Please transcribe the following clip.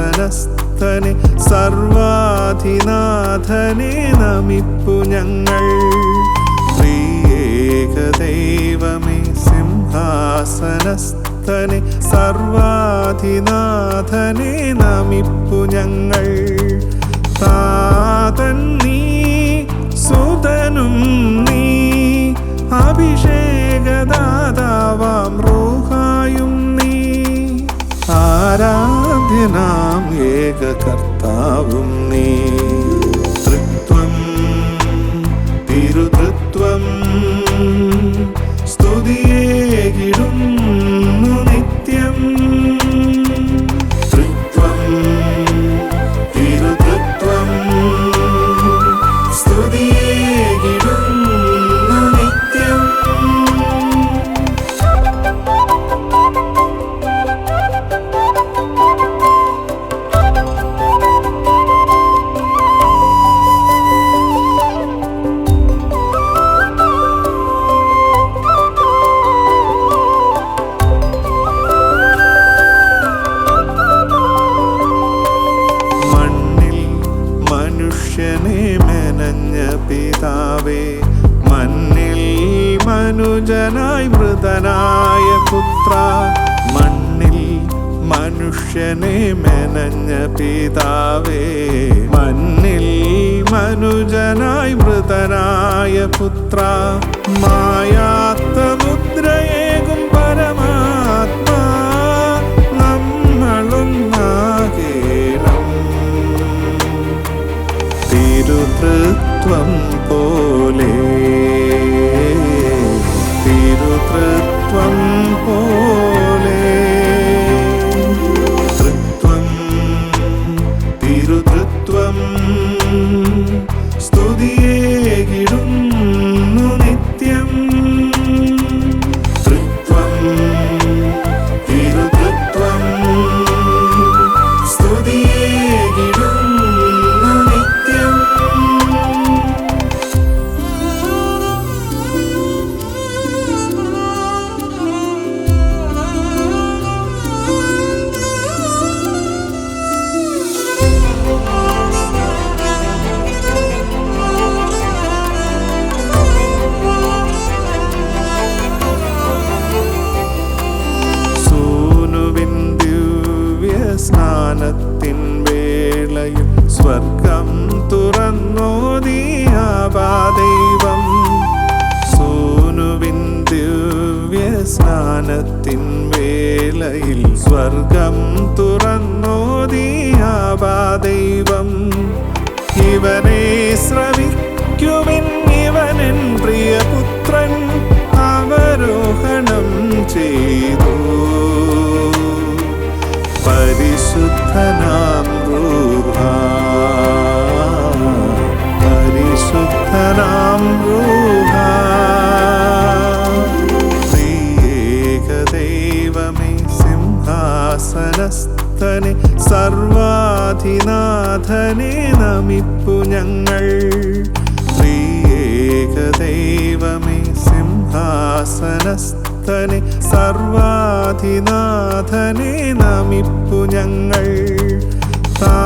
സിംഹാസനസ്ഥനെ സർവാധിനാഥനെ നമിപ്പു ഞങ്ങൾ. ത്രിയേക ദൈവമേ സിംഹാസനസ്ഥനെ സർവാധിനാഥനെ നമിപ്പു ഞങ്ങൾ. താതൻ നീ സുതനും ഏക കർത്താവും നീ. തൃത്വം തിരുതൃത്വം. പിതാവേ മണ്ണിൽ മനുജനായി മൃതനായ പുത്ര മണ്ണിൽ മനുഷ്യനെ മെനഞ്ഞ പിതാവേ മണ്ണിൽ മനുജനായി മൃതനായ പുത്ര മായാത്ത മുദ്രയേകും പരമാത്മാ നമ്മളൊന്നാകേണം. തിരുതൃത്വം പോലെ തിരുതൃത്വം പോലെ വേളയിൽ തുറന്നോ തുറന്നോദിയാവാദൈവം സോനുവിൻ ദിവ്യ സ്നാനത്തിൻ വേളയിൽ സ്വർഗം തുറന്നോ നീയാദൈവം ഇവനെ ശ്രവിക്കുവിൻ ഇവനൻ പ്രിയപുത്രൻ അവരോഹണം ചെയ്തു. പരിശുദ്ധനാം റൂഹ സിംഹാസനസ്ഥനെ സർവാധിനാഥനെ നമിപ്പു ഞങ്ങൾ. ദൈവമേ സിംഹാസനസ്ഥനെ സർവാധിനാഥനെ നമിപ്പു ഞങ്ങൾ. താ